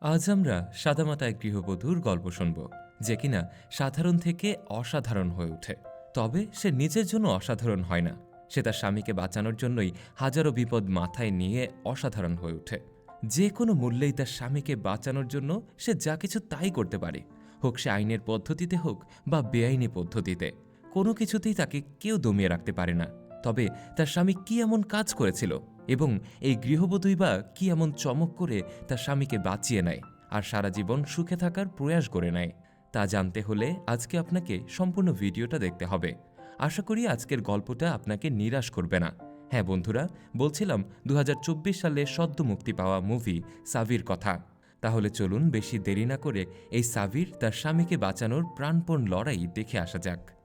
আজ আমরা সাদামাটা এক গৃহবধূর গল্প শুনব, যে কিনা সাধারণ থেকে অসাধারণ হয়ে ওঠে। তবে সে নিজের জন্য অসাধারণ হয় না। সে তার স্বামীকে বাঁচানোর জন্যই হাজারো বিপদ মাথায় নিয়ে অসাধারণ হয়ে ওঠে। যে কোনো মূল্যেই তার স্বামীকে বাঁচানোর জন্য সে যা কিছু তাই করতে পারে। হোক সে আইনের পদ্ধতিতে হোক বা বেআইনি পদ্ধতিতে, কোনো কিছুতেই তাকে কেউ দমিয়ে রাখতে পারে না। তবে তার স্বামী কি এমন কাজ করেছিল? এবং এই গৃহবধূই বা কি এমন চমক করে তার স্বামীকে বাঁচিয়ে নেয় আর সারা জীবন সুখে থাকার প্রয়াস করে নেয়। তা জানতে হলে আজকে আপনাকে সম্পূর্ণ ভিডিওটা দেখতে হবে। আশা করি আজকের গল্পটা আপনাকে নিরাশ করবে না। হ্যাঁ বন্ধুরা, বলছিলাম দু হাজার চব্বিশ সালে সদ্য মুক্তি পাওয়া মুভি সাভির কথা। তাহলে চলুন বেশি দেরি না করে এই সাভির তার স্বামীকে বাঁচানোর প্রাণপণ লড়াই দেখে আসা যাক।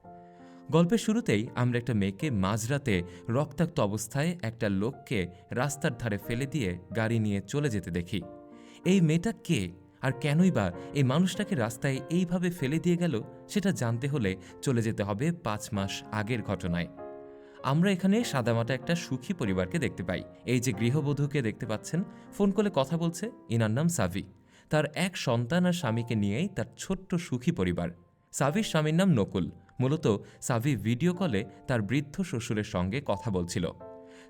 গল্পের শুরুতেই আমরা একটা মেয়েকে মাঝরাতে রক্তাক্ত অবস্থায় একটা লোককে রাস্তার ধারে ফেলে দিয়ে গাড়ি নিয়ে চলে যেতে দেখি। এই মেয়েটা কে? আর কেনই বা এই মানুষটাকে রাস্তায় এইভাবে ফেলে দিয়ে গেল সেটা জানতে হলে চলে যেতে হবে পাঁচ মাস আগের ঘটনায়। আমরা এখানে সাদামাটা একটা সুখী পরিবারকে দেখতে পাই। এই যে গৃহবধূকে দেখতে পাচ্ছেন, ফোন করে কথা বলছে, ইনার নাম সাভি। তার এক সন্তান আর স্বামীকে নিয়েই তার ছোট্ট সুখী পরিবার। সাভির স্বামীর নাম নকুল। মূলত সাভি ভিডিও কলে তার বৃদ্ধ শ্বশুরের সঙ্গে কথা বলছিল।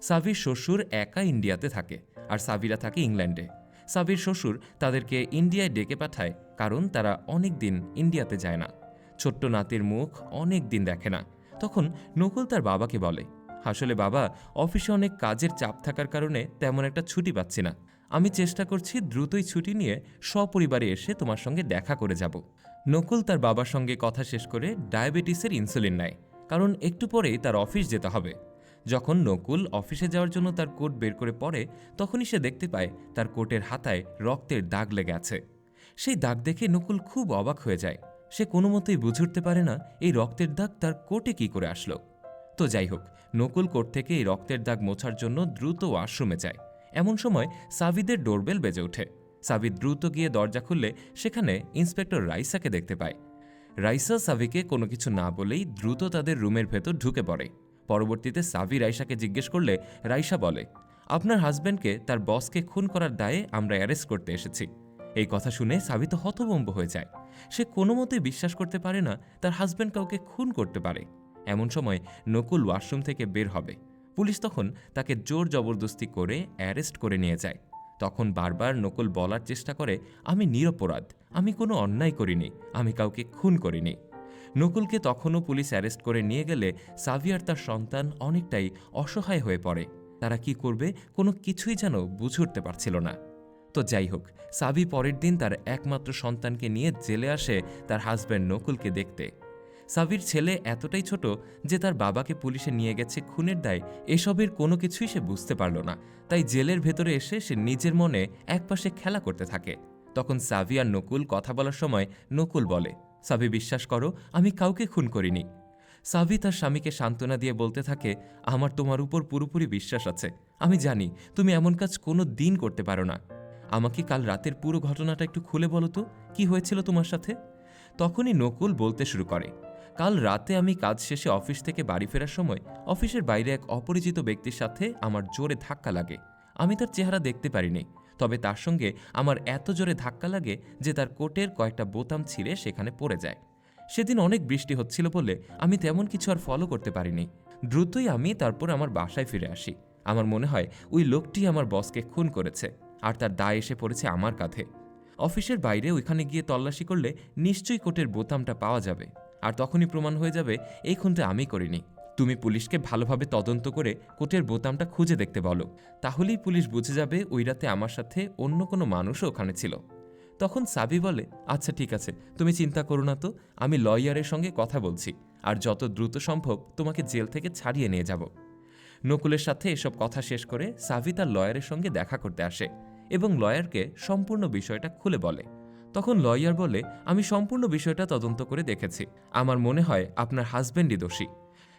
সাভির শ্বশুর একা ইন্ডিয়াতে থাকে আর সাভিরা থাকে ইংল্যান্ডে। সাভির শ্বশুর তাদেরকে ইন্ডিয়ায় ডেকে পাঠায় কারণ তারা অনেক দিন ইন্ডিয়াতে যায় না। ছোট্ট নাতির মুখ অনেক দিন দেখে না। তখন নকুল তার বাবাকে বলে, আসলে বাবা, অফিসে অনেক কাজের চাপ থাকার কারণে তেমন একটা ছুটি পাচ্ছি না। আমি চেষ্টা করছি দ্রুতই ছুটি নিয়ে সপরিবারে এসে তোমার সঙ্গে দেখা করে যাব। নকুল তার বাবার সঙ্গে কথা শেষ করে ডায়াবেটিসের ইনসুলিন নেয়, কারণ একটু পরেই তার অফিস যেতে হবে। যখন নকুল অফিসে যাওয়ার জন্য তার কোট বের করে পড়ে তখনই সে দেখতে পায় তার কোটের হাতায় রক্তের দাগ লেগে আছে। সেই দাগ দেখে নকুল খুব অবাক হয়ে যায়। সে কোনো মতেই বুঝে উঠতে পারে না এই রক্তের দাগ তার কোটে কি করে আসলো। তো যাই হোক, নকুল কোট থেকে এই রক্তের দাগ মোছার জন্য দ্রুত ওয়াশরুমে যায়। এমন সময় সাবিদের ডোরবেল বেজে ওঠে। সাবিদ দ্রুত গিয়ে দরজা খুললে সেখানে ইন্সপেক্টর রাইসাকে দেখতে পায়। রাইসা সাভিকে কোনো কিছু না বলেই দ্রুত তাদের রুমের ভেতর ঢুকে পড়ে। পরবর্তীতে সাভি রাইসাকে জিজ্ঞেস করলে রাইসা বলে, আপনার হাজব্যান্ডকে, তার বসকে খুন করার দায়ে আমরা অ্যারেস্ট করতে এসেছি। এই কথা শুনে সাভি তো হতভম্ব হয়ে যায়। সে কোনো মতেই বিশ্বাস করতে পারে না, তার হাজব্যান্ড কাউকে খুন করতে পারে। এমন সময় নকুল ওয়াশরুম থেকে বের হবে। পুলিশ তখন তাকে জোর জবরদস্তি করে অ্যারেস্ট করে নিয়ে যায়। তখন বারবার নকুল বলার চেষ্টা করে, আমি নিরপরাধ, আমি কোনো অন্যায় করিনি, আমি কাউকে খুন করিনি। নকুলকে তখনও পুলিশ অ্যারেস্ট করে নিয়ে গেলে সাভিয়ার তার সন্তান অনেকটাই অসহায় হয়ে পড়ে। তারা কি করবে, কোনো কিছুই যেন বুঝে উঠতে পারছিল না। তো যাই হোক সাবি পরের দিন তার একমাত্র সন্তানকে নিয়ে জেলে আসে তার হাজব্যান্ড নকুলকে দেখতে। সাবির ছেলে এতটাই ছোট যে তার বাবাকে পুলিশে নিয়ে গেছে খুনের দায়, এসবের কোনো কিছুই সে বুঝতে পারল না। তাই জেলের ভেতরে এসে সে নিজের মনে একপাশে খেলা করতে থাকে। তখন সাভি আর নকুল কথা বলার সময় নকুল বলে সাভি বিশ্বাস করো, আমি কাউকে খুন করিনি। সাভি তার স্বামীকে সান্ত্বনা দিয়ে বলতে থাকে, আমার তোমার উপর পুরোপুরি বিশ্বাস আছে। আমি জানি, তুমি এমন কাজ কোনো দিন করতে পারো না। আমাকে কাল রাতের পুরো ঘটনাটা একটু খুলে বলো তো, কি হয়েছিল তোমার সাথে? তখনই নকুল বলতে শুরু করে কাল রাতে আমি কাজ শেষে অফিস থেকে বাড়ি ফেরার সময় অফিসের বাইরে এক অপরিচিত ব্যক্তির সাথে আমার জোরে ধাক্কা লাগে। আমি তার চেহারা দেখতে পারিনি, তবে তার সঙ্গে আমার এত জোরে ধাক্কা লাগে যে তার কোটের কয়েকটা বোতাম ছিঁড়ে সেখানে পড়ে যায়। সেদিন অনেক বৃষ্টি হচ্ছিল বলে আমি তেমন কিছু আর ফলো করতে পারিনি। দ্রুতই আমি তারপর আমার বাসায় ফিরে আসি। আমার মনে হয় ওই লোকটি আমার বসকে খুন করেছে, আর তার দায় এসে পড়েছে আমার কাঁধে। অফিসের বাইরে ওইখানে গিয়ে তল্লাশি করলে নিশ্চয়ই কোটের বোতামটা পাওয়া যাবে। আর তখনই প্রমাণ হয়ে যাবে, এই খুনটা আমি করিনি। তুমি পুলিশকে ভালোভাবে তদন্ত করে কোটের বোতামটা খুঁজে দেখতে বলো। তাহলেই পুলিশ বুঝে যাবে ওই রাতে আমার সাথে অন্য কোনো মানুষও ওখানে ছিল। তখন সাবি বলে আচ্ছা ঠিক আছে, তুমি চিন্তা করো না তো, আমি লয়ারের সঙ্গে কথা বলছি, আর যত দ্রুত সম্ভব তোমাকে জেল থেকে ছাড়িয়ে নিয়ে যাব। নকুলের সাথে এসব কথা শেষ করে সাভি তার লয়ারের সঙ্গে দেখা করতে আসে এবং লয়ারকে সম্পূর্ণ বিষয়টা খুলে বলে। তখন লয়ার বলে, আমি সম্পূর্ণ বিষয়টা তদন্ত করে দেখেছি। আমার মনে হয় আপনার হাজব্যান্ডই দোষী।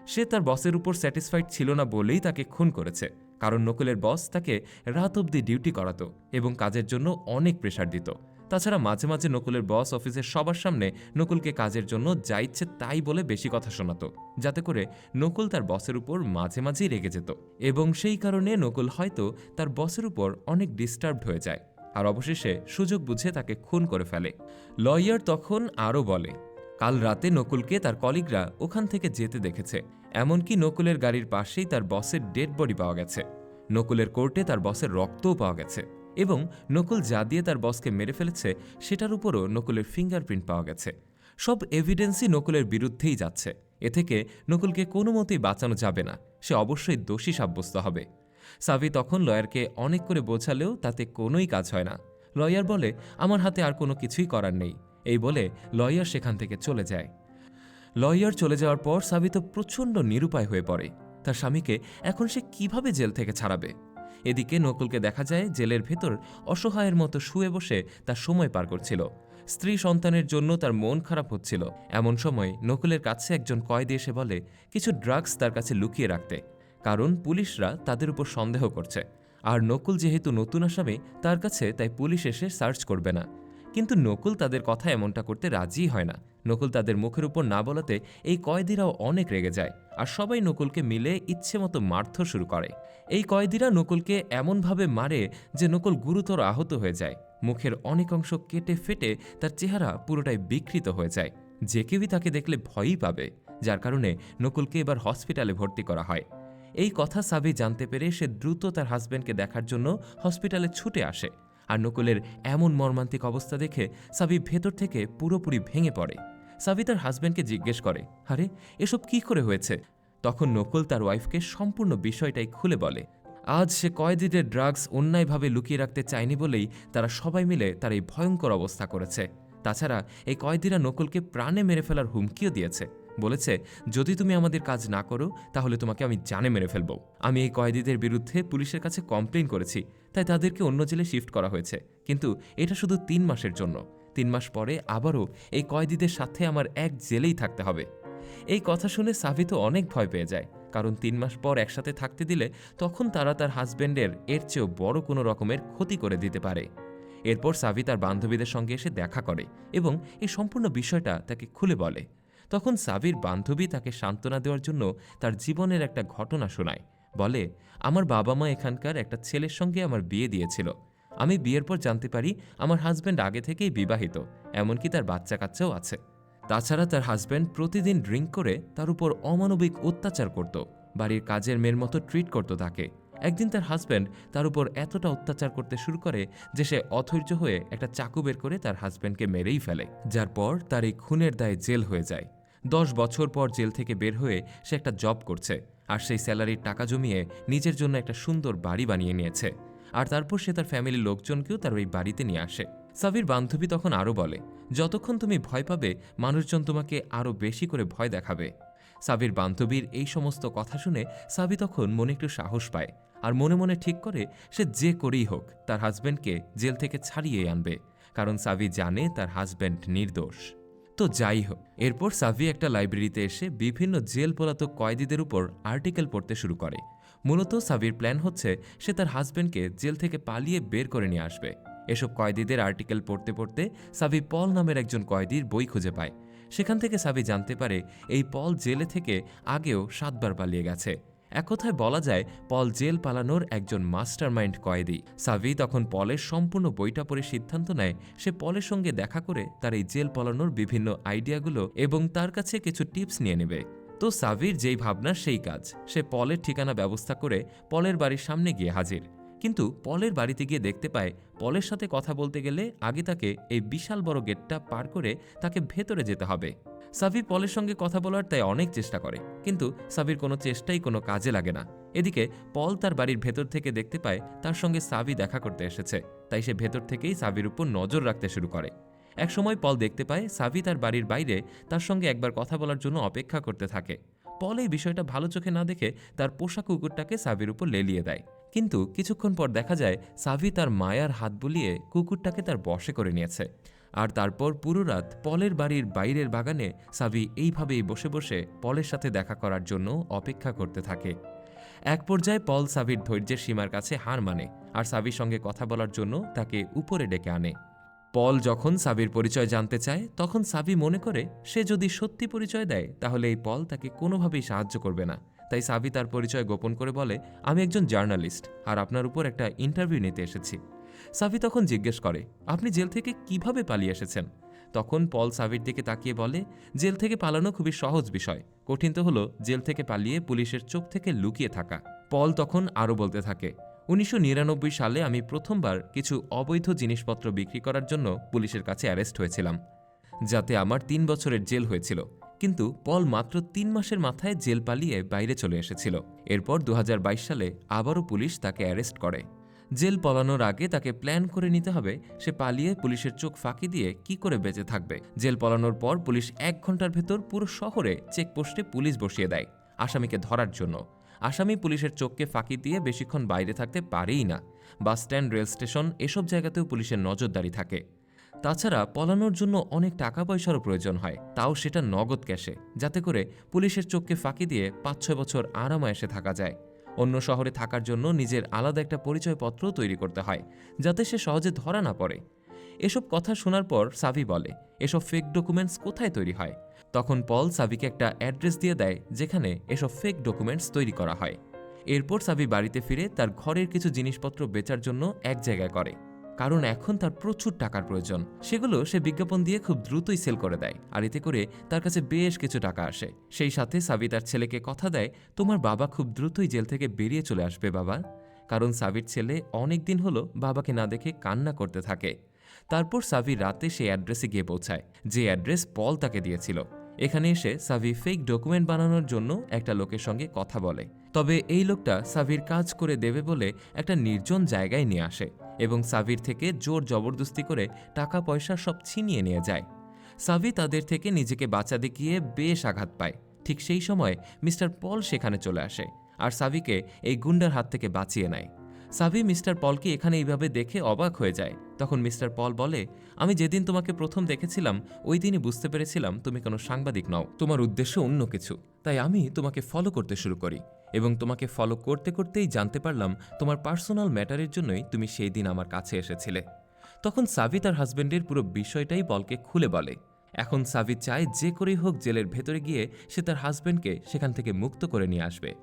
সে তার বসের উপর স্যাটিসফাইড ছিল না বলেই তাকে খুন করেছে। কারণ নকুলের বস তাকে রাত অবধি ডিউটি করাতো এবং কাজের জন্য অনেক প্রেশার দিত। তাছাড়া মাঝে মাঝে নকুলের বস অফিসের সবার সামনে নকুলকে কাজের জন্য যা ইচ্ছে তাই বলে বেশি কথা শোনাতো, যাতে করে নকুল তার বসের উপর মাঝে মাঝেই রেগে যেত। এবং সেই কারণে নকুল হয়তো তার বসের উপর অনেক ডিস্টার্বড হয়ে যায়। আর অবশেষে সুযোগ বুঝে তাকে খুন করে ফেলে। লয়ার তখন আরও বলে, কাল রাতে নকুলকে তার কলিগরা ওখান থেকে যেতে দেখেছে। এমনকি নকুলের গাড়ির পাশেই তার বসের ডেড বডি পাওয়া গেছে। নকুলের কোর্টে তার বসের রক্তও পাওয়া গেছে এবং নকুল যা দিয়ে তার বসকে মেরে ফেলেছে, সেটার উপরও নকুলের ফিঙ্গারপ্রিন্ট পাওয়া গেছে। সব এভিডেন্সই নকুলের বিরুদ্ধেই যাচ্ছে। এ থেকে নকুলকে কোনো মতেই বাঁচানো যাবে না। সে অবশ্যই দোষী সাব্যস্ত হবে। সাভি তখন লয়ারকে অনেক করে বোঝালেও তাতে কোনোই কাজ হয় না। লয়ার বলে, আমার হাতে আর কোনো কিছুই করার নেই। এই বলে লয়ার সেখান থেকে চলে যায়। লয়ার চলে যাওয়ার পর সাবি তো প্রচণ্ড নিরুপায় হয়ে পড়ে। তার স্বামীকে এখন সে কীভাবে জেল থেকে ছাড়াবে? এদিকে নকুলকে দেখা যায় জেলের ভেতর অসহায়ের মতো শুয়ে বসে তার সময় পার করছিল। স্ত্রী সন্তানের জন্য তার মন খারাপ হচ্ছিল। এমন সময় নকুলের কাছে একজন কয়েদি এসে বলে, কিছু ড্রাগস তার কাছে লুকিয়ে রাখতে। কারণ পুলিশরা তাদের উপর সন্দেহ করছে। আর নকুল যেহেতু নতুন আসামি, তার কাছে তাই পুলিশ এসে সার্চ করবে না। কিন্তু নকুল তাদের কথা এমনটা করতে রাজি হয় না। নকুল তাদের মুখের উপর না বলাতে এই কয়েদিরাও অনেক রেগে যায় আর সবাই নকুলকে মিলে ইচ্ছে মতো মারধর শুরু করে। এই কয়েদিরা নকুলকে এমনভাবে মারে যে নকুল গুরুতর আহত হয়ে যায়। মুখের অনেক অংশ কেটে ফেটে তার চেহারা পুরোটাই বিকৃত হয়ে যায়। যে কেউই তাকে দেখলে ভয়ই পাবে, যার কারণে নকুলকে এবার হসপিটালে ভর্তি করা হয়। এই কথা সাবি জানতে পেরে সে দ্রুত তার হাজব্যান্ডকে দেখার জন্য হসপিটালে ছুটে আসে। আর নকুলের এমন মর্মান্তিক অবস্থা দেখে সাবি ভেতর থেকে পুরোপুরি ভেঙে পড়ে। সাবি তার হাজব্যান্ডকে জিজ্ঞেস করে, আরে, এসব কি করে হয়েছে? তখন নকুল তার ওয়াইফকে সম্পূর্ণ বিষয়টাই খুলে বলে, আজ সে কয়েদিদের ড্রাগস অন্যায়ভাবে লুকিয়ে রাখতে চায়নি বলেই তারা সবাই মিলে তার এই ভয়ঙ্কর অবস্থা করেছে। তাছাড়া এই কয়েদিরা নকুলকে প্রাণে মেরে ফেলার হুমকিও দিয়েছে। বলেছে, যদি তুমি আমাদের কাজ না করো, তাহলে তোমাকে আমি জানে মেরে ফেলব। আমি এই কয়েদিদের বিরুদ্ধে পুলিশের কাছে কমপ্লেন করেছি, তাই তাদেরকে অন্য জেলে শিফট করা হয়েছে। কিন্তু এটা শুধু তিন মাসের জন্য। তিন মাস পরে আবারও এই কয়েদিদের সাথে আমার এক জেলেই থাকতে হবে। এই কথা শুনে সাভি তো অনেক ভয় পেয়ে যায়, কারণ তিন মাস পর একসাথে থাকতে দিলে তখন তারা তার হাজব্যান্ডের এর চেয়েও বড় কোনো রকমের ক্ষতি করে দিতে পারে। এরপর সাভি তার বান্ধবীদের সঙ্গে এসে দেখা করে এবং এই সম্পূর্ণ বিষয়টা তাকে খুলে বলে। তখন সাবির বান্ধবী তাকে সান্ত্বনা দেওয়ার জন্য তার জীবনের একটা ঘটনা শোনায়। বলে, আমার বাবা মা এখানকার একটা ছেলের সঙ্গে আমার বিয়ে দিয়েছিল। আমি বিয়ের পর জানতে পারি আমার হাজব্যান্ড আগে থেকেই বিবাহিত, এমনকি তার বাচ্চা কাচ্চাও আছে। তাছাড়া তার হাজব্যান্ড প্রতিদিন ড্রিঙ্ক করে তার উপর অমানবিক অত্যাচার করত, বাড়ির কাজের মেয়ের মতো ট্রিট করত তাকে। একদিন তার হাজব্যান্ড তার উপর এতটা অত্যাচার করতে শুরু করে যে সে অধৈর্য হয়ে একটা চাকু বের করে তার হাজব্যান্ডকে মেরেই ফেলে, যার পর তার এই খুনের দায়ে জেল হয়ে যায়। দশ বছর পর জেল থেকে বের হয়ে সে একটা জব করছে আর সেই স্যালারির টাকা জমিয়ে নিজের জন্য একটা সুন্দর বাড়ি বানিয়ে নিয়েছে। আর তারপর সে তার ফ্যামিলির লোকজনকেও তার ওই বাড়িতে নিয়ে আসে। সাবির বান্ধবী তখন আরও বলে, যতক্ষণ তুমি ভয় পাবে, মানুষজন তোমাকে আরও বেশি করে ভয় দেখাবে। সাবির বান্ধবীর এই সমস্ত কথা শুনে সাবি তখন মনে একটু সাহস পায় আর মনে মনে ঠিক করে সে যে করেই হোক তার হাজব্যান্ডকে জেল থেকে ছাড়িয়ে আনবে, কারণ সাবি জানে তার হাজব্যান্ড নির্দোষ। তো যাই হোক, এরপর সাভি একটা লাইব্রেরিতে এসে বিভিন্ন জেল পলাতক কয়েদিদের উপর আর্টিকেল পড়তে শুরু করে। মূলত সাভির প্ল্যান হচ্ছে সে তার হাজব্যান্ডকে জেল থেকে পালিয়ে বের করে নিয়ে আসবে। এসব কয়েদিদের আর্টিকেল পড়তে পড়তে সাভি পল নামের একজন কয়েদির বই খুঁজে পায়। সেখান থেকে সাবি জানতে পারে এই পল জেলে থেকে আগেও সাতবার পালিয়ে গেছে। এক কথায় বলা যায়, পল জেল পালানোর একজন মাস্টারমাইন্ড কয়েদি। সাভি তখন পলের সম্পূর্ণ বইটা পড়ে সিদ্ধান্ত নেয়, সে পলের সঙ্গে দেখা করে তার এই জেল পালানোর বিভিন্ন আইডিয়াগুলো এবং তার কাছে কিছু টিপস নিয়ে নেবে। তো সাভির যেই ভাবনা সেই কাজ, সে পলের ঠিকানা ব্যবস্থা করে পলের বাড়ির সামনে গিয়ে হাজির। কিন্তু পলের বাড়িতে গিয়ে দেখতে পায়, পলের সাথে কথা বলতে গেলে আগে তাকে এই বিশাল বড় গেটটা পার করে তাকে ভেতরে যেতে হবে। সাভি পলের সঙ্গে কথা বলার তাই অনেক চেষ্টা করে, কিন্তু সাভির কোনো চেষ্টাই কোনো কাজে লাগে না। এদিকে পল তার বাড়ির ভেতর থেকে দেখতে পায়, তার সঙ্গে সাবি দেখা করতে এসেছে, তাই সে ভেতর থেকেই সাবির উপর নজর রাখতে শুরু করে। একসময় পল দেখতে পায় সাভি তার বাড়ির বাইরে তার সঙ্গে একবার কথা বলার জন্য অপেক্ষা করতে থাকে। পল এই বিষয়টা ভালো চোখে না দেখে তার পোষা কুকুরটাকে সাবির উপর লেলিয়ে দেয়। কিন্তু কিছুক্ষণ পর দেখা যায় সাভি তার মায়ার হাত বুলিয়ে কুকুরটাকে তার বশে করে নিয়েছে। আর তারপর পুরো রাত পলের বাড়ির বাইরের বাগানে সাভি এইভাবেই বসে বসে পলের সাথে দেখা করার জন্য অপেক্ষা করতে থাকে। এক পর্যায়ে পল সাভির ধৈর্যের সীমার কাছে হার মানে আর সাভির সঙ্গে কথা বলার জন্য তাকে উপরে ডেকে আনে। পল যখন সাবির পরিচয় জানতে চায়, তখন সাবি মনে করে, সে যদি সত্যি পরিচয় দেয়, তাহলে এই পল তাকে কোনোভাবেই সাহায্য করবে না। তাই সাবি তার পরিচয় গোপন করে বলে, আমি একজন জার্নালিস্ট আর আপনার উপর একটা ইন্টারভিউ নিতে এসেছি। সাভি তখন জিজ্ঞেস করে, আপনি জেল থেকে কীভাবে পালিয়ে এসেছেন? তখন পল সাভির দিকে তাকিয়ে বলে, জেল থেকে পালানো খুবই সহজ বিষয়। কঠিন তো হলো জেল থেকে পালিয়ে পুলিশের চোখ থেকে লুকিয়ে থাকা। পল তখন আরও বলতে থাকে, উনিশশো নিরানব্বই সালে আমি প্রথমবার কিছু অবৈধ জিনিসপত্র বিক্রি করার জন্য পুলিশের কাছে অ্যারেস্ট হয়েছিলাম, যাতে আমার তিন বছরের জেল হয়েছিল। কিন্তু পল মাত্র তিন মাসের মাথায় জেল পালিয়ে বাইরে চলে এসেছিল। এরপর দু হাজার বাইশ সালে আবারও পুলিশ তাকে অ্যারেস্ট করে। জেল পলানোর আগে তাকে প্ল্যান করে নিতে হবে সে পালিয়ে পুলিশের চোখ ফাঁকি দিয়ে কি করে বেঁচে থাকবে। জেল পলানোর পর পুলিশ এক ঘণ্টার ভেতর পুরো শহরে চেকপোস্টে পুলিশ বসিয়ে দেয়, আসামিকে ধরার জন্য। আসামি পুলিশের চোখকে ফাঁকি দিয়ে বেশিক্ষণ বাইরে থাকতে পারেই না। বাস স্ট্যান্ড, রেল স্টেশন এসব জায়গাতেও পুলিশের নজরদারি থাকে। তাছাড়া পলানোর জন্য অনেক টাকা পয়সারও প্রয়োজন হয়, তাও সেটা নগদ ক্যাশে, যাতে করে পুলিশের চোখকে ফাঁকি দিয়ে পাঁচ ছয় বছর আরামায়েসে থাকা যায়। অন্য শহরে থাকার জন্য নিজের আলাদা একটা পরিচয়পত্র তৈরি করতে হয়, যাতে সে সহজে ধরা না পড়ে। এসব কথা শোনার পর সাভি বলে, এসব ফেক ডকুমেন্টস কোথায় তৈরি হয়? তখন পল সাভিকে একটা অ্যাড্রেস দিয়ে দেয়, যেখানে এসব ফেক ডকুমেন্টস তৈরি করা হয়। এরপর সাভি বাড়িতে ফিরে তার ঘরের কিছু জিনিসপত্র বেচার জন্য এক জায়গায় করে। কারণ এখন তার প্রচুর টাকার প্রয়োজন। সেগুলো সে বিজ্ঞাপন দিয়ে খুব দ্রুতই সেল করে দেয় আর এতে করে তার কাছে বেশ কিছু টাকা আসে। সেই সাথে সাবি তার ছেলেকে কথা দেয়, তোমার বাবা খুব দ্রুতই জেল থেকে বেরিয়ে চলে আসবে বাবা। কারণ সাবির ছেলে অনেক দিন হলো বাবাকে না দেখে কান্না করতে থাকে। তারপর সাভি রাতে সেই অ্যাড্রেসে গিয়ে পৌঁছায়, যে অ্যাড্রেস পল তাকে দিয়েছিল। এখানে এসে সাভি ফেক ডকুমেন্ট বানানোর জন্য একটা লোকের সঙ্গে কথা বলে। তবে এই লোকটা সাভির কাজ করে দেবে বলে একটা নির্জন জায়গায় নিয়ে আসে এবং সাভির থেকে জোর জবরদস্তি করে টাকা পয়সা সব ছিনিয়ে নিয়ে যায়। সাভি তাদের থেকে নিজেকে বাঁচাতে গিয়ে বেশ আঘাত পায়। ঠিক সেই সময় মিস্টার পল সেখানে চলে আসে আর সাভিকে এই গুন্ডার হাত থেকে বাঁচিয়ে নেয়। সাভি মিস্টার পলকে এখানে এইভাবে দেখে অবাক হয়ে যায়। তখন মিস্টার পল বলে আমি যেদিন তোমাকে প্রথম দেখেছিলাম, ওই দিনই বুঝতে পেরেছিলাম তুমি কোনো সাংবাদিক নও। তোমার উদ্দেশ্য অন্য কিছু। তাই আমি তোমাকে ফলো করতে শুরু করি এবং তোমাকে ফলো করতে করতেই জানতে পারলাম তোমার পার্সোনাল ম্যাটারের জন্যই তুমি সেই দিন আমার কাছে এসেছিলে। তখন সাভি তার হাজব্যান্ডের পুরো বিষয়টাই বলকে খুলে বলে। এখন সাভি চায় যে করেই হোক জেলের ভেতরে গিয়ে সে তার হাজব্যান্ডকে সেখান থেকে মুক্ত করে নিয়ে আসবে।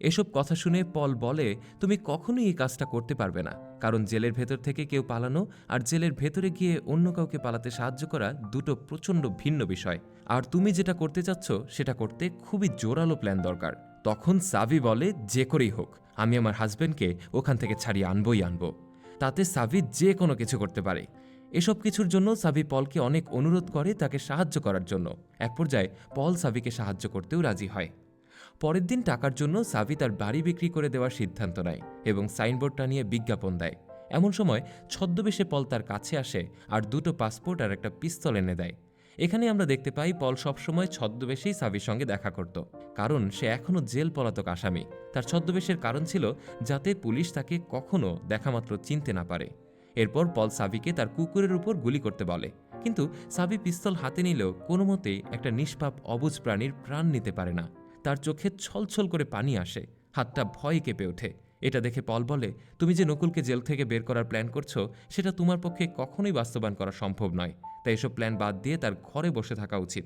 এসব কথা শুনে পল বলে, তুমি কখনোই এই কাজটা করতে পারবে না। কারণ জেলের ভেতর থেকে কেউ পালানো আর জেলের ভেতরে গিয়ে অন্য কাউকে পালাতে সাহায্য করা দুটো প্রচণ্ড ভিন্ন বিষয়। আর তুমি যেটা করতে চাচ্ছ, সেটা করতে খুবই জোরালো প্ল্যান দরকার। তখন সাভি বলে, যে করেই হোক, আমি আমার হাজব্যান্ডকে ওখান থেকে ছাড়িয়ে আনবই আনব। তাতে সাভি যে কোনো কিছু করতে পারে। এসব কিছুর জন্য সাভি পলকে অনেক অনুরোধ করে তাকে সাহায্য করার জন্য। এক পর্যায়ে পল সাভিকে সাহায্য করতেও রাজি হয়। পরের দিন টাকার জন্য সাভি তার বাড়ি বিক্রি করে দেওয়ার সিদ্ধান্ত নেয় এবং সাইনবোর্ডটা নিয়ে বিজ্ঞাপন দেয়। এমন সময় ছদ্মবেশে পল তার কাছে আসে আর দুটো পাসপোর্ট আর একটা পিস্তল এনে দেয়। এখানে আমরা দেখতে পাই পল সবসময় ছদ্মবেশেই সাভির সঙ্গে দেখা করত, কারণ সে এখনও জেল পলাতক আসামি। তার ছদ্মবেশের কারণ ছিল যাতে পুলিশ তাকে কখনও দেখামাত্র চিনতে না পারে। এরপর পল সাভিকে তার কুকুরের উপর গুলি করতে বলে। কিন্তু সাবি পিস্তল হাতে নিলেও কোনো মতেই একটা নিষ্পাপ, অবুজ প্রাণীর প্রাণ নিতে পারে না। তার চোখে ছলছল করে পানি আসে। হাতটা ভয় কেঁপে ওঠে। এটা দেখে পল বলে, তুমি যে নকুলকে জেল থেকে বের করার প্ল্যান করছ, সেটা তোমার পক্ষে কখনোই বাস্তবায়ন করা সম্ভব নয়। তাই এসব প্ল্যান বাদ দিয়ে তার ঘরে বসে থাকা উচিত।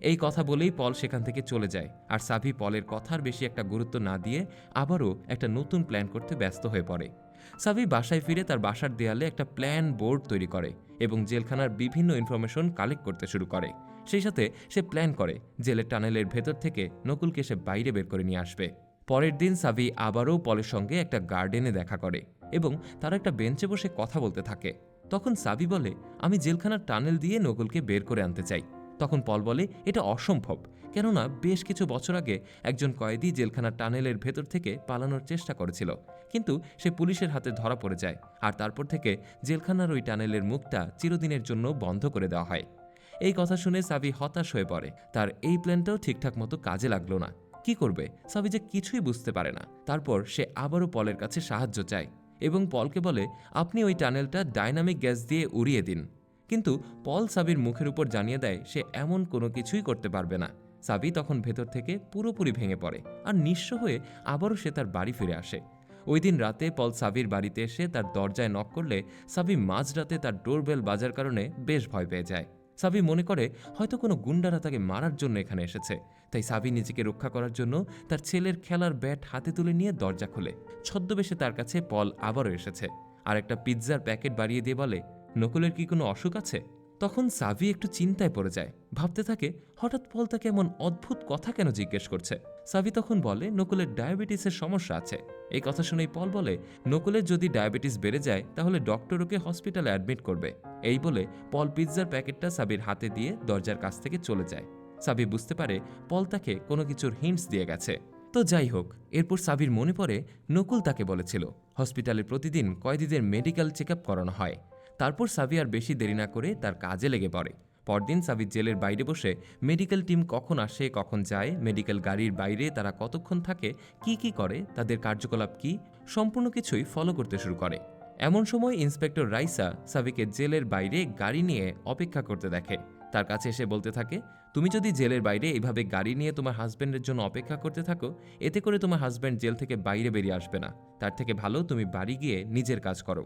এই কথা বলেই পল সেখান থেকে চলে যায়। আর সাভি পলের কথার বেশি একটা গুরুত্ব না দিয়ে আবারও একটা নতুন প্ল্যান করতে ব্যস্ত হয়ে পড়ে। সাভি বাসায় ফিরে তার বাসার দেয়ালে একটা প্ল্যান বোর্ড তৈরি করে এবং জেলখানার বিভিন্ন ইনফরমেশন কালেক্ট করতে শুরু করে। সেই সাথে সে প্ল্যান করে জেলের টানেলের ভেতর থেকে নকুলকে সে বাইরে বের করে নিয়ে আসবে। পরের দিন সাভি আবারও পলের সঙ্গে একটা গার্ডেনে দেখা করে এবং তারা একটা বেঞ্চে বসে কথা বলতে থাকে। তখন সাবি বলে, আমি জেলখানার টানেল দিয়ে নকুলকে বের করে আনতে চাই। তখন পল বলে, এটা অসম্ভব। কেননা বেশ কিছু বছর আগে একজন কয়েদি জেলখানার টানেলের ভেতর থেকে পালানোর চেষ্টা করেছিল। কিন্তু সে পুলিশের হাতে ধরা পড়ে যায়। আর তারপর থেকে জেলখানার ওই টানেলের মুখটা চিরদিনের জন্য বন্ধ করে দেওয়া হয়। এই কথা শুনে সাবি হতাশ হয়ে পড়ে। তার এই প্ল্যানটাও ঠিকঠাক মতো কাজে লাগল না। কি করবে? সাবি যে কিছুই বুঝতে পারে না। তারপর সে আবারও পলের কাছে সাহায্য চায় এবং পলকে বলে, আপনি ওই টানেলটা ডাইনামিক গ্যাস দিয়ে উড়িয়ে দিন। কিন্তু পল সাবির মুখের উপর জানিয়ে দেয়, সে এমন কোনো কিছুই করতে পারবে না। সাবি তখন ভেতর থেকে পুরোপুরি ভেঙে পড়ে আর নিঃস্ব হয়ে আবারও সে তার বাড়ি ফিরে আসে। ওই দিন রাতে পল সাবির বাড়িতে এসে তার দরজায় নক করলে সাবি মাঝরাতে তার ডোরবেল বাজার কারণে বেশ ভয় পেয়ে যায়। সাবি মনে করে হয়তো কোনো গুন্ডারা তাকে মারার জন্য এখানে এসেছে। তাই সাবি নিজেকে রক্ষা করার জন্য তার ছেলের খেলার ব্যাট হাতে তুলে নিয়ে দরজা খোলে। ছদ্মবেশে তার কাছে পল আবারও এসেছে। আর একটা পিৎজার প্যাকেট বাড়িয়ে দিয়ে বলে, নকলের কি কোনো অসুখ আছে? তখন সাভি একটু চিন্তায় পড়ে যায়। ভাবতে থাকে, হঠাৎ পল তাকে এমন অদ্ভুত কথা কেন জিজ্ঞেস করছে? সাভি তখন বলে, নকুলের ডায়াবেটিসের সমস্যা আছে। এই কথা শুনেই পল বলে, নকুলের যদি ডায়াবেটিস বেড়ে যায়, তাহলে ডক্টর ওকে হসপিটালে অ্যাডমিট করবে। এই বলে পল পিৎজার প্যাকেটটা সাবির হাতে দিয়ে দরজার কাছ থেকে চলে যায়। সাবি বুঝতে পারে পল তাকে কোনো কিছুর হিন্টস দিয়ে গেছে। তো যাই হোক, এরপর সাবির মনে পড়ে, নকুল তাকে বলেছিল, হসপিটালে প্রতিদিন কয়েদিদের মেডিকেল চেক করানো হয়। তারপর সাবি আর বেশি দেরি না করে তার কাজে লেগে পড়ে। পরদিন সাবিদ জেলের বাইরে বসে মেডিকেল টিম কখন আসে, কখন যায়, মেডিকেল গাড়ির বাইরে তারা কতক্ষণ থাকে, কি কি করে, তাদের কার্যকলাপ কি, সম্পূর্ণ কিছুই ফলো করতে শুরু করে। এমন সময় ইন্সপেক্টর রাইসা সাবিকে জেলের বাইরে গাড়ি নিয়ে অপেক্ষা করতে দেখে। তার কাছে এসে বলতে থাকে, তুমি যদি জেলের বাইরে এভাবে গাড়ি নিয়ে তোমার হাজব্যান্ডের জন্য অপেক্ষা করতে থাকো, এতে করে তোমার হাজব্যান্ড জেল থেকে বাইরে বেরিয়ে আসবে না। তার থেকে ভালো তুমি বাড়ি গিয়ে নিজের কাজ করো।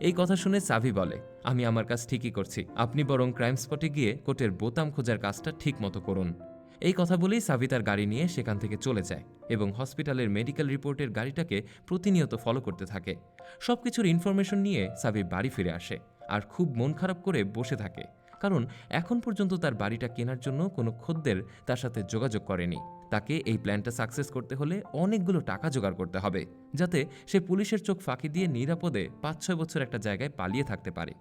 এই কথা শুনে সাভি বলে, আমি আমার কাজ ঠিকই করছি। আপনি বরং ক্রাইম স্পটে গিয়ে কোর্টের বোতাম খোঁজার কাজটা ঠিক মতো করুন। এই কথা বলেই সাভি তার গাড়ি নিয়ে সেখান থেকে চলে যায় এবং হসপিটালের মেডিকেল রিপোর্টের গাড়িটাকে প্রতিনিয়ত ফলো করতে থাকে। সবকিছুর ইনফরমেশন নিয়ে সাভি বাড়ি ফিরে আসে আর খুব মন খারাপ করে বসে থাকে। কারণ এখন পর্যন্ত তার বাড়িটা কেনার জন্য কোনো খদ্দের তার সাথে যোগাযোগ করেনি। তাকে এই প্ল্যানটা সাকসেস করতে হলে অনেকগুলো টাকা জোগাড় করতে হবে, যাতে সে পুলিশের চোখ ফাঁকি দিয়ে নিরাপদে পাঁচ ছয় বছর একটা জায়গায় পালিয়ে থাকতে পারে।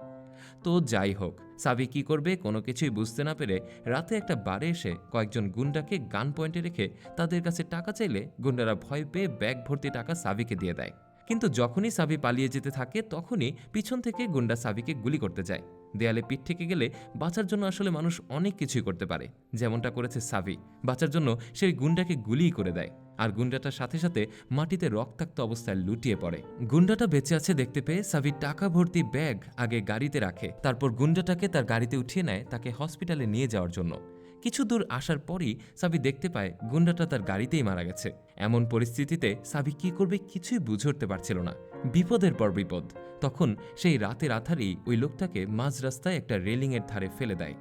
তো যাই হোক সাবি কি করবে কোনো কিছুই বুঝতে না পেরে রাতে একটা বারে এসে কয়েকজন গুন্ডাকে গান পয়েন্টে রেখে তাদের কাছে টাকা চাইলে গুন্ডারা ভয় পেয়ে ব্যাগ ভর্তি টাকা সাবিকে দিয়ে দেয়। কিন্তু যখনই সাবি পালিয়ে যেতে থাকে, তখনই পিছন থেকে গুন্ডা সাবিকে গুলি করতে যায়। দেয়ালে পিঠ থেকে গেলে বাঁচার জন্য আসলে মানুষ অনেক কিছুই করতে পারে। যেমনটা করেছে সাবি। বাঁচার জন্য সেই গুন্ডাকে গুলিই করে দেয়। আর গুন্ডাটার সাথে সাথে মাটিতে রক্তাক্ত অবস্থায় লুটিয়ে পড়ে। গুন্ডাটা বেঁচে আছে দেখতে পেয়ে সাবি টাকা ভর্তি ব্যাগ আগে গাড়িতে রাখে, তারপর গুন্ডাটাকে তার গাড়িতে উঠিয়ে নেয় তাকে হসপিটালে নিয়ে যাওয়ার জন্য। কিছু দূর আসার পরই সাবি দেখতে পায় গুন্ডাটা তার গাড়িতেই মারা গেছে। এমন পরিস্থিতিতে সাবি কি করবে কিছুই বুঝে উঠতে পারছিল না। বিপদের পর বিপদ। তখন সেই রাতের আধারেই ওই লোকটাকে মাঝ রাস্তায় একটা রেলিংয়ের ধারে ফেলে দেয়।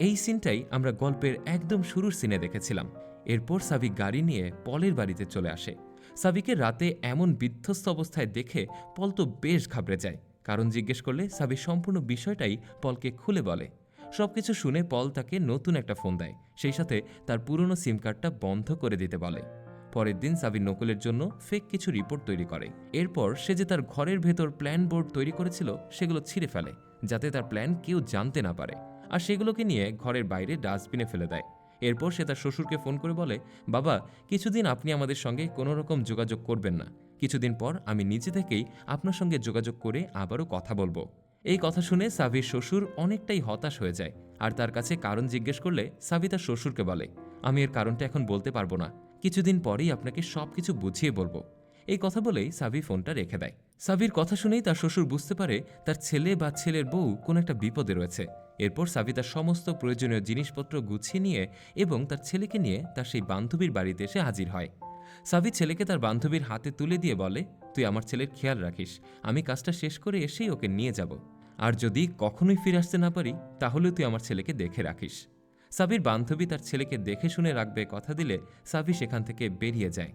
এই সিনটাই আমরা গল্পের একদম শুরুর সিনে দেখেছিলাম। এরপর সাবি গাড়ি নিয়ে পলের বাড়িতে চলে আসে। সাবিকে রাতে এমন বিধ্বস্ত অবস্থায় দেখে পল তো বেশ ঘাবড়ে যায়। কারণ জিজ্ঞেস করলে সাবি সম্পূর্ণ বিষয়টাই পলকে খুলে বলে। সবকিছু শুনে পল তাকে নতুন একটা ফোন দেয়। সেই সাথে তার পুরনো সিম কার্ডটা বন্ধ করে দিতে বলে। পরের দিন সাবি নকলের জন্য ফেক কিছু রিপোর্ট তৈরি করে। এরপর সে যে তার ঘরের ভেতর প্ল্যান বোর্ড তৈরি করেছিল, সেগুলো ছিঁড়ে ফেলে, যাতে তার প্ল্যান কেউ জানতে না পারে। আর সেগুলোকে নিয়ে ঘরের বাইরে ডাস্টবিনে ফেলে দেয়। এরপর সে তার শ্বশুরকে ফোন করে বলে, বাবা, কিছুদিন আপনি আমাদের সঙ্গে কোনো রকম যোগাযোগ করবেন না। কিছুদিন পর আমি নিজে থেকেই আপনার সঙ্গে যোগাযোগ করে আবারও কথা বলব এই কথা শুনে সাভির শ্বশুর অনেকটাই হতাশ হয়ে যায় আর তার কাছে কারণ জিজ্ঞেস করলে সাভি তার শ্বশুরকে বলে, আমি এর কারণটা এখন বলতে পারব না। কিছুদিন পরেই আপনাকে সব কিছু বুঝিয়ে বলব এই কথা বলেই সাভি ফোনটা রেখে দেয়। সাবির কথা শুনেই তার শ্বশুর বুঝতে পারে তার ছেলে বা ছেলের বউ কোনো একটা বিপদে রয়েছে। এরপর সাবি তার সমস্ত প্রয়োজনীয় জিনিসপত্র গুছিয়ে নিয়ে এবং তার ছেলেকে নিয়ে তার সেই বান্ধবীর বাড়িতে এসে হাজির হয়। সাবি ছেলেকে তার বান্ধবীর হাতে তুলে দিয়ে বলে, তুই আমার ছেলের খেয়াল রাখিস, আমি কাজটা শেষ করে এসেই ওকে নিয়ে যাব। আর যদি কখনোই ফিরে আসতে না পারি, তাহলে তুই আমার ছেলেকে দেখে রাখিস। সাবির বান্ধবী তার ছেলেকে দেখে শুনে রাখবে কথা দিলে সাবি সেখান থেকে বেরিয়ে যায়।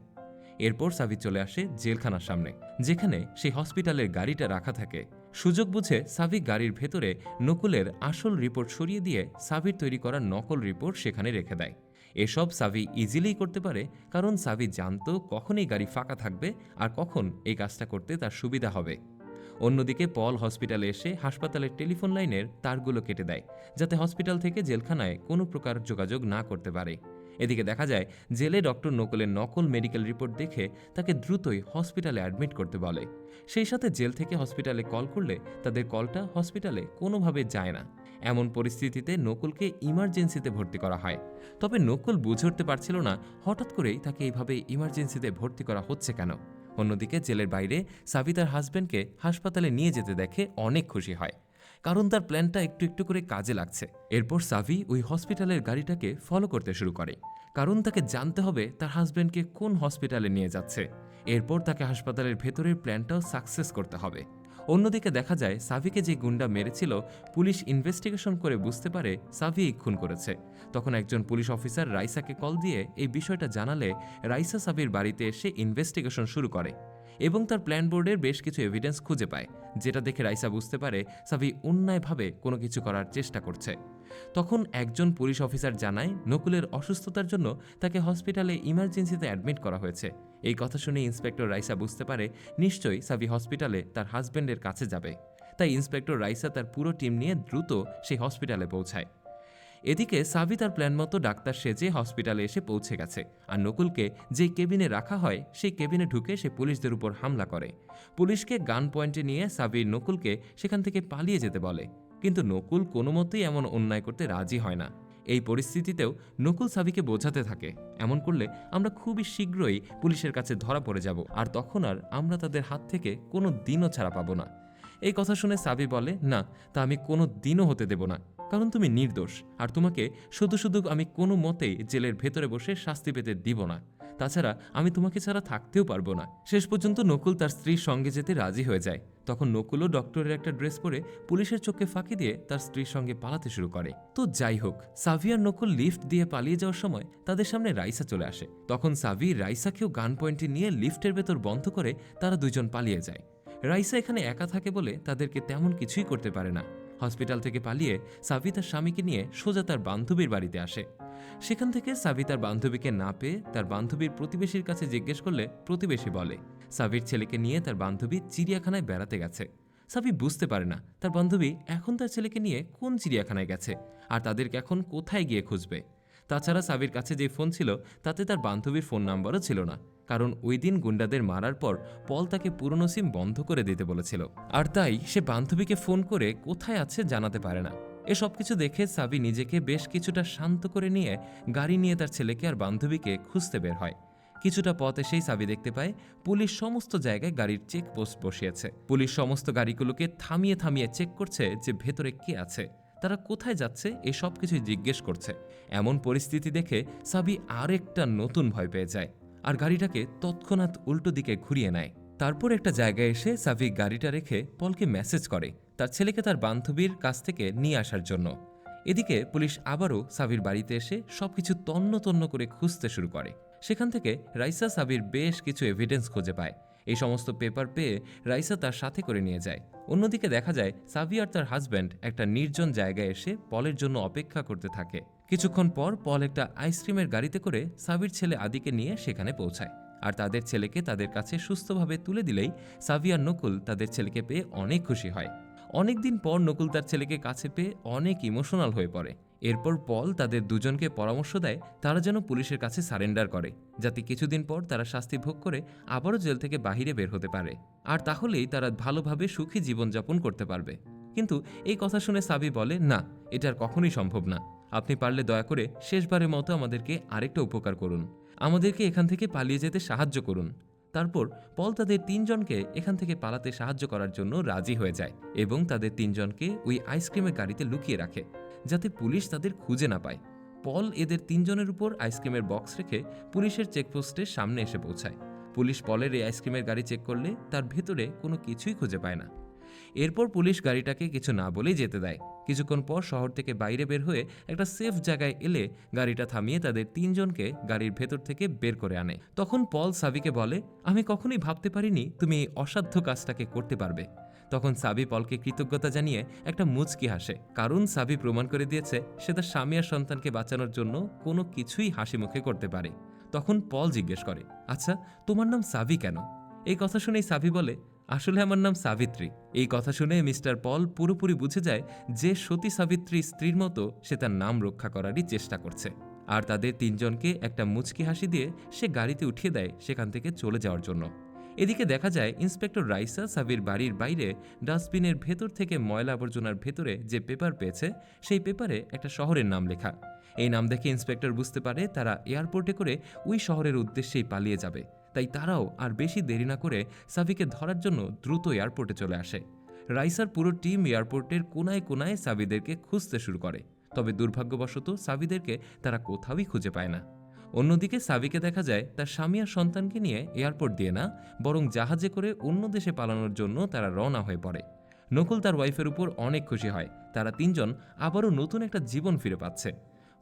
এরপর সাবি চলে আসে জেলখানার সামনে, যেখানে সেই হসপিটালের গাড়িটা রাখা থাকে। সুযোগ বুঝে সাবি গাড়ির ভেতরে নকুলের আসল রিপোর্ট সরিয়ে দিয়ে সাবির তৈরি করা নকল রিপোর্ট সেখানে রেখে দেয়। এসব সাবি ইজিলি করতে পারে, কারণ সাবি জানতো কখন এই গাড়ি ফাঁকা থাকবে আর কখন এই কাজটা করতে তার সুবিধা হবে। অন্যদিকে পল হসপিটালে এসে হাসপাতালের টেলিফোন লাইনের তারগুলো কেটে দেয়, যাতে হসপিটাল থেকে জেলখানায় কোনো প্রকার যোগাযোগ না করতে পারে। এদিকে দেখা যায়, জেলে ডক্টর নকলের নকল মেডিকেল রিপোর্ট দেখে তাকে দ্রুতই হসপিটালে অ্যাডমিট করতে বলে। সেই সাথে জেল থেকে হসপিটালে কল করলে তাদের কলটা হসপিটালে কোনোভাবে যায় না। এমন পরিস্থিতিতে নকুলকে ইমার্জেন্সিতে ভর্তি করা হয়। তবে নকুল বুঝে উঠতে পারছিল না, হঠাৎ করেই তাকে এইভাবে ইমার্জেন্সিতে ভর্তি করা হচ্ছে কেন? অন্যদিকে জেলের বাইরে সাবি তার হাজব্যান্ডকে হাসপাতালে নিয়ে যেতে দেখে অনেক খুশি হয়। কারণ তার প্ল্যানটা একটু একটু করে কাজে লাগছে। এরপর সাভি ওই হসপিটালের গাড়িটাকে ফলো করতে শুরু করে। কারণ তাকে জানতে হবে তার হাজব্যান্ডকে কোন হসপিটালে নিয়ে যাচ্ছে। এরপর তাকে হাসপাতালের ভেতরের প্ল্যানটাও সাকসেস করতে হবে। অন্যদিকে দেখা যায়, সাভিকে যে গুন্ডা মেরেছিল, পুলিশ ইনভেস্টিগেশন করে বুঝতে পারে সাভি খুন করেছে। তখন একজন পুলিশ অফিসার রাইসাকে কল দিয়ে এই বিষয়টা জানালে রাইসা সাভির বাড়িতে এসে ইনভেস্টিগেশন শুরু করে। এবং তার প্ল্যান বোর্ডের বেশ কিছু এভিডেন্স খুঁজে পায়, যেটা দেখে রাইসা বুঝতে পারে সাবি অন্যায়ভাবে কোনো কিছু করার চেষ্টা করছে। তখন একজন পুলিশ অফিসার জানায়, নকুলের অসুস্থতার জন্য তাকে হসপিটালে ইমার্জেন্সিতে অ্যাডমিট করা হয়েছে। এই কথা শুনে ইন্সপেক্টর রাইসা বুঝতে পারে, নিশ্চয়ই সাবি হসপিটালে তার হাজব্যান্ডের কাছে যাবে। তাই ইন্সপেক্টর রাইসা তার পুরো টিম নিয়ে দ্রুত সেই হসপিটালে পৌঁছায়। এদিকে সাবি তার প্ল্যান মতো ডাক্তার সেজে হসপিটালে এসে পৌঁছে গেছে। আর নকুলকে যেই কেবিনে রাখা হয়, সেই কেবিনে ঢুকে সে পুলিশদের উপর হামলা করে। পুলিশকে গান পয়েন্টে নিয়ে সাবির নকুলকে সেখান থেকে পালিয়ে যেতে বলে। কিন্তু নকুল কোনো মতেই এমন অন্যায় করতে রাজি হয় না। এই পরিস্থিতিতেও নকুল সাবিকে বোঝাতে থাকে, এমন করলে আমরা খুবই শীঘ্রই পুলিশের কাছে ধরা পড়ে যাব, আর তখন আর আমরা তাদের হাত থেকে কোনো দিনও ছাড়া পাবো না। এই কথা শুনে সাবি বলে, না, তা আমি কোনো দিনও হতে দেব না। কারণ তুমি নির্দোষ, আর তোমাকে শুধু শুধু আমি কোনো মতেই জেলের ভেতরে বসে শাস্তি পেতে দিব না। তাছাড়া আমি তোমাকে ছাড়া থাকতেও পারব না। শেষ পর্যন্ত নকুল তার স্ত্রীর সঙ্গে যেতে রাজি হয়ে যায়। তখন নকুলও ডক্টরের একটা ড্রেস পরে পুলিশের চোখে ফাঁকি দিয়ে তার স্ত্রীর সঙ্গে পালাতে শুরু করে। তো যাই হোক সাভিয়ার নকুল লিফট দিয়ে পালিয়ে যাওয়ার সময় তাদের সামনে রাইসা চলে আসে। তখন সাভি রাইসাকেও গান পয়েন্টে নিয়ে লিফটের ভেতর বন্ধ করে তারা দুজন পালিয়ে যায়। রাইসা এখানে একা থাকে বলে তাদেরকে তেমন কিছুই করতে পারে না। হসপিটাল থেকে পালিয়ে সাবি তার স্বামীকে নিয়ে সোজা তার বান্ধবীর বাড়িতে আসে। সেখান থেকে সাবি তার বান্ধবীকে না পেয়ে তার বান্ধবীর প্রতিবেশীর কাছে জিজ্ঞেস করলে প্রতিবেশী বলে, সাবির ছেলেকে নিয়ে তার বান্ধবী চিড়িয়াখানায় বেড়াতে গেছে। সাবি বুঝতে পারে না, তার বান্ধবী এখন তার ছেলেকে নিয়ে কোন চিড়িয়াখানায় গেছে আর তাদেরকে এখন কোথায় গিয়ে খুঁজবে? তাছাড়া সাবির কাছে যে ফোন ছিল, তাতে তার বান্ধবীর ফোন নাম্বারও ছিল না। কারণ ওই দিন গুন্ডাদের মারার পর পল তাকে পুরনো সিম বন্ধ করে দিতে বলেছিল। আর তাই সে বান্ধবীকে ফোন করে কোথায় আছে জানাতে পারে না। এসব কিছু দেখে সাবি নিজেকে বেশ কিছুটা শান্ত করে নিয়ে গাড়ি নিয়ে তার ছেলেকে আর বান্ধবীকে খুঁজতে বের হয়। কিছুটা পথ এসেই সাবি দেখতে পায়, পুলিশ সমস্ত জায়গায় গাড়ির চেকপোস্ট বসিয়েছে। পুলিশ সমস্ত গাড়িগুলোকে থামিয়ে থামিয়ে চেক করছে যে ভেতরে কে আছে। তারা কোথায় যাচ্ছে এই সব কিছুই জিজ্ঞেস করছে। এমন পরিস্থিতি দেখে সাবি আরেকটা নতুন ভয় পেয়ে যায়। আর গাড়িটাকে তৎক্ষণাৎ উল্টো দিকে ঘুরিয়ে নেয়। তারপর একটা জায়গায় এসে সাভি গাড়িটা রেখে পলকে মেসেজ করে তার ছেলেকে তার বান্ধবীর কাছ থেকে নিয়ে আসার জন্য। এদিকে পুলিশ আবারও সাবির বাড়িতে এসে সবকিছু তন্ন তন্ন করে খুঁজতে শুরু করে। সেখান থেকে রাইসা সাবির বেশ কিছু এভিডেন্স খুঁজে পায়। এই সমস্ত পেপার পেয়ে রাইসা তার সাথে করে নিয়ে যায়। অন্যদিকে দেখা যায় সাবি আর তার হাজব্যান্ড একটা নির্জন জায়গায় এসে পলের জন্য অপেক্ষা করতে থাকে। কিছুক্ষণ পর পল একটা আইসক্রিমের গাড়িতে করে সাবির ছেলে আদিকে নিয়ে সেখানে পৌঁছায়। আর তাদের ছেলেকে তাদের কাছে সুস্থভাবে তুলে দিলেই সাবি আর নকুল তাদের ছেলেকে পেয়ে অনেক খুশি হয়। অনেকদিন পর নকুল তার ছেলেকে কাছে পেয়ে অনেক ইমোশনাল হয়ে পড়ে। এরপর পল তাদের দুজনকে পরামর্শ দেয় তারা যেন পুলিশের কাছে সারেন্ডার করে, যাতে কিছুদিন পর তারা শাস্তি ভোগ করে আবারও জেল থেকে বাহিরে বের হতে পারে। আর তাহলেই তারা ভালোভাবে সুখী জীবনযাপন করতে পারবে। কিন্তু এই কথা শুনে সাবি বলে, না, এটা আর কখনোই সম্ভব না। আপনি পারলে দয়া করে শেষবারের মতো আমাদেরকে আরেকটা উপকার করুন। আমাদেরকে এখান থেকে পালিয়ে যেতে সাহায্য করুন। তারপর পল তাদের তিনজনকে এখান থেকে পালাতে সাহায্য করার জন্য রাজি হয়ে যায় এবং তাদের তিনজনকে ওই আইসক্রিমের গাড়িতে লুকিয়ে রাখে। যাতে পুলিশ তাদের খুঁজে না পায়। পল এদের তিনজনের উপর আইসক্রিমের বক্স রেখে পুলিশের চেকপোস্টের সামনে এসে পৌঁছায়। পুলিশ পলের এই আইসক্রিমের গাড়ি চেক করলে তার ভেতরে কোনো কিছুই খুঁজে পায় না। এরপর পুলিশ গাড়িটাকে কিছু না বলেই যেতে দেয়। কিছুক্ষণ পর শহর থেকে বাইরে বের হয়ে একটা সেফ জায়গায় এলে গাড়িটা থামিয়ে তাদের তিনজনকে গাড়ির ভেতর থেকে বের করে আনে। তখন পল সাবিকে বলে, আমি কখনোই ভাবতে পারিনি তুমি এই অসাধ্য কাজটাকে করতে পারবে। তখন সাবি পলকে কৃতজ্ঞতা জানিয়ে একটা মুচকি হাসে। কারণ সাবি প্রমাণ করে দিয়েছে সে তার স্বামী আর সন্তানকে বাঁচানোর জন্য কোনো কিছুই হাসি মুখে করতে পারে। তখন পল জিজ্ঞেস করে আচ্ছা তোমার নাম সাবি কেন? এই কথা শুনেই সাবি বলে, আসলে আমার নাম সাবিত্রী। এই কথা শুনে মিস্টার পল পুরোপুরি বুঝে যায় যে সতী সাবিত্রী স্ত্রীর মতো সে তার নাম রক্ষা করারই চেষ্টা করছে। আর তাদের তিনজনকে একটা মুচকি হাসি দিয়ে সে গাড়িতে উঠিয়ে দেয় সেখান থেকে চলে যাওয়ার জন্য। এদিকে দেখা যায়, ইন্সপেক্টর রাইসা সাবির বাড়ির বাইরে ডাস্টবিনের ভেতর থেকে ময়লা আবর্জনার ভেতরে যে পেপার পেয়েছে, সেই পেপারে একটা শহরের নাম লেখা। এই নাম দেখে ইন্সপেক্টর বুঝতে পারে তারা এয়ারপোর্টে করে ওই শহরের উদ্দেশ্যেই পালিয়ে যাবে। তাই তারাও আর বেশি দেরি না করে সাবিকে ধরার জন্য দ্রুত এয়ারপোর্টে চলে আসে। রাইসার পুরো টিম এয়ারপোর্টের কোনায় কোনায় সাবিদেরকে খুঁজতে শুরু করে। তবে দুর্ভাগ্যবশত সাবিদেরকে তারা কোথাওই খুঁজে পায় না। অন্যদিকে সাবিকে দেখা যায়, তার স্বামী আর সন্তানকে নিয়ে এয়ারপোর্ট দিয়ে না, বরং জাহাজে করে অন্য দেশে পালানোর জন্য তারা রওনা হয়ে পড়ে। নকুল তার ওয়াইফের উপর অনেক খুশি হয়। তারা তিনজন আবারও নতুন একটা জীবন ফিরে পাচ্ছে।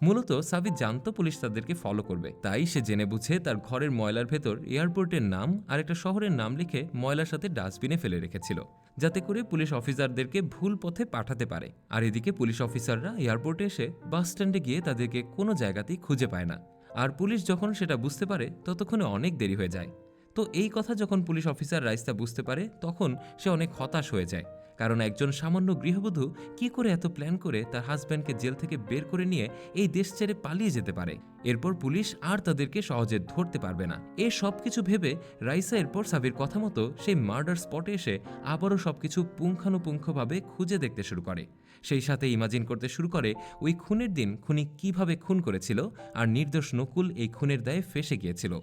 মূলত সাবি জানত পুলিশ তাদেরকে ফলো করবে। তাই সে জেনে বুঝে তার ঘরের ময়লার ভেতর এয়ারপোর্টের নাম আর একটা শহরের নাম লিখে ময়লার সাথে ডাস্টবিনে ফেলে রেখেছিল, যাতে করে পুলিশ অফিসারদেরকে ভুল পথে পাঠাতে পারে। আর এদিকে পুলিশ অফিসাররা এয়ারপোর্টে এসে বাস স্ট্যান্ডে গিয়ে তাদেরকে কোনো জায়গাতেই খুঁজে পায় না। আর পুলিশ যখন সেটা বুঝতে পারে, ততক্ষণে অনেক দেরি হয়ে যায়। তো এই কথা যখন পুলিশ অফিসার রাইস্তা বুঝতে পারে, তখন সে অনেক হতাশ হয়ে যায়। কারণ একজন সামান্য গৃহবধূ কি করে এত প্ল্যান করে তার হাজব্যান্ডকে জেল থেকে বের করে নিয়ে এই দেশ ছেড়ে পালিয়ে যেতে পারে? এরপর পুলিশ আর তাদেরকে সহজে ধরতে পারবে না। এ সব কিছু ভেবে রাইসা এরপর সাবির কথা মতো সেই মার্ডার স্পটে এসে আবারও সবকিছু পুঙ্খানুপুঙ্খভাবে খুঁজে দেখতে শুরু করে। সেই সাথে ইমাজিন করতে শুরু করে ওই খুনের দিন খুনি কীভাবে খুন করেছিল আর নির্দোষ নকুল এই খুনের দায়ে ফেসে গিয়েছিল।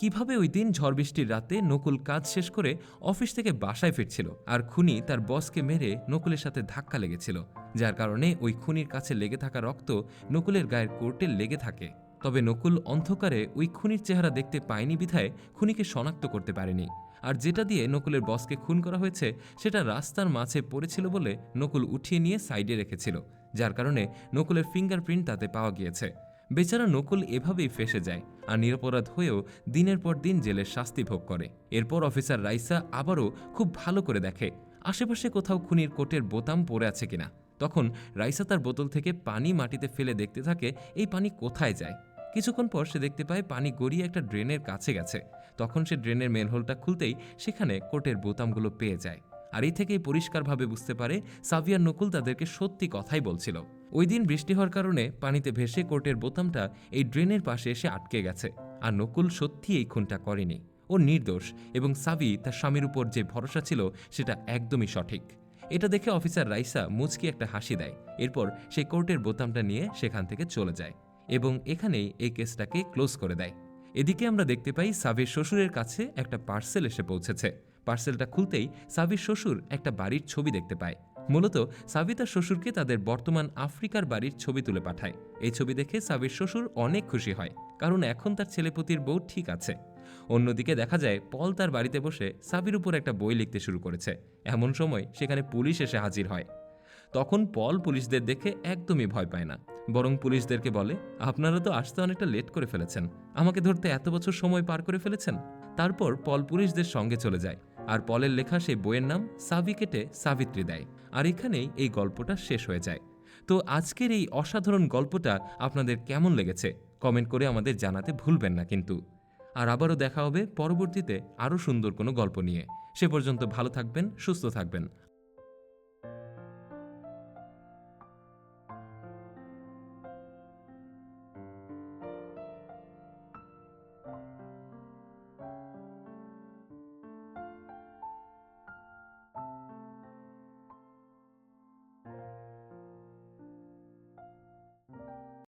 কীভাবে ওই দিন ঝড় বৃষ্টির রাতে নকুল কাজ শেষ করে অফিস থেকে বাসায় ফিরছিল আর খুনি তার বসকে মেরে নকুলের সাথে ধাক্কা লেগেছিল, যার কারণে ওই খুনির কাছে লেগে থাকা রক্ত নকুলের গায়ের কোর্টে লেগে থাকে। তবে নকুল অন্ধকারে ওই খুনির চেহারা দেখতে পায়নি বিধায় খুনিকে শনাক্ত করতে পারেনি। আর যেটা দিয়ে নকুলের বসকে খুন করা হয়েছে, সেটা রাস্তার মাঝে পড়েছিল বলে নকুল উঠিয়ে নিয়ে সাইডে রেখেছিল, যার কারণে নকুলের ফিঙ্গারপ্রিন্ট তাতে পাওয়া গিয়েছে। বেচারা নকুল এভাবেই ফেসে যায় আর নিরপরাধ হয়েও দিনের পর দিন জেলের শাস্তি ভোগ করে। এরপর অফিসার রাইসা আবারও খুব ভালো করে দেখে, আশেপাশে কোথাও খুনির কোটের বোতাম পড়ে আছে কিনা। তখন রাইসা তার বোতল থেকে পানি মাটিতে ফেলে দেখতে থাকে, এই পানি কোথায় যায়? কিছুক্ষণ পর সে দেখতে পায় পানি গড়িয়ে একটা ড্রেনের কাছে গেছে। তখন সে ড্রেনের মেনহোলটা খুলতেই সেখানে কোটের বোতামগুলো পেয়ে যায়। আর এই থেকেই পরিষ্কারভাবে বুঝতে পারে সাভিয়ার নকুল তাদেরকে সত্যি কথাই বলছিল। ওই দিন বৃষ্টি হওয়ার কারণে পানিতে ভেসে কোর্টের বোতামটা এই ড্রেনের পাশে এসে আটকে গেছে আর নকুল সত্যি এই খুনটা করেনি। ও নির্দোষ এবং সাবি তার স্বামীর উপর যে ভরসা ছিল সেটা একদমই সঠিক। এটা দেখে অফিসার রাইসা মুচকি একটা হাসি দেয়। এরপর সে কোর্টের বোতামটা নিয়ে সেখান থেকে চলে যায় এবং এখানেই এই কেসটাকে ক্লোজ করে দেয়। এদিকে আমরা দেখতে পাই সাবির শ্বশুরের কাছে একটা পার্সেল এসে পৌঁছেছে। পার্সেলটা খুলতেই সাবির শ্বশুর একটা বাড়ির ছবি দেখতে পায়। মূলত সাবি তার শ্বশুরকে তাদের বর্তমান আফ্রিকার বাড়ির ছবি তুলে পাঠায়। এই ছবি দেখে সাবির শ্বশুর অনেক খুশি হয়, কারণ এখন তার ছেলেপতির বউ ঠিক আছে। অন্যদিকে দেখা যায়, পল তার বাড়িতে বসে সাবির উপর একটা বই লিখতে শুরু করেছে। এমন সময় সেখানে পুলিশ এসে হাজির হয়। তখন পল পুলিশদের দেখে একদমই ভয় পায় না। বরং পুলিশদেরকে বলে, আপনারা তো আসতে অনেকটা লেট করে ফেলেছেন। আমাকে ধরতে এত বছর সময় পার করে ফেলেছেন? তারপর পল পুলিশদের সঙ্গে চলে যায়। আর পলের লেখা সেই বইয়ের নাম সাবিকেটে সাবিত্রী দেয়। আর এখানেই এই গল্পটা শেষ হয়ে যায়। তো আজকের এই অসাধারণ গল্পটা আপনাদের কেমন লেগেছে? কমেন্ট করে আমাদের জানাতে ভুলবেন না কিন্তু। আর আবারও দেখা হবে পরবর্তীতে আরও সুন্দর কোনো গল্প নিয়ে। সে পর্যন্ত ভালো থাকবেন, সুস্থ থাকবেন।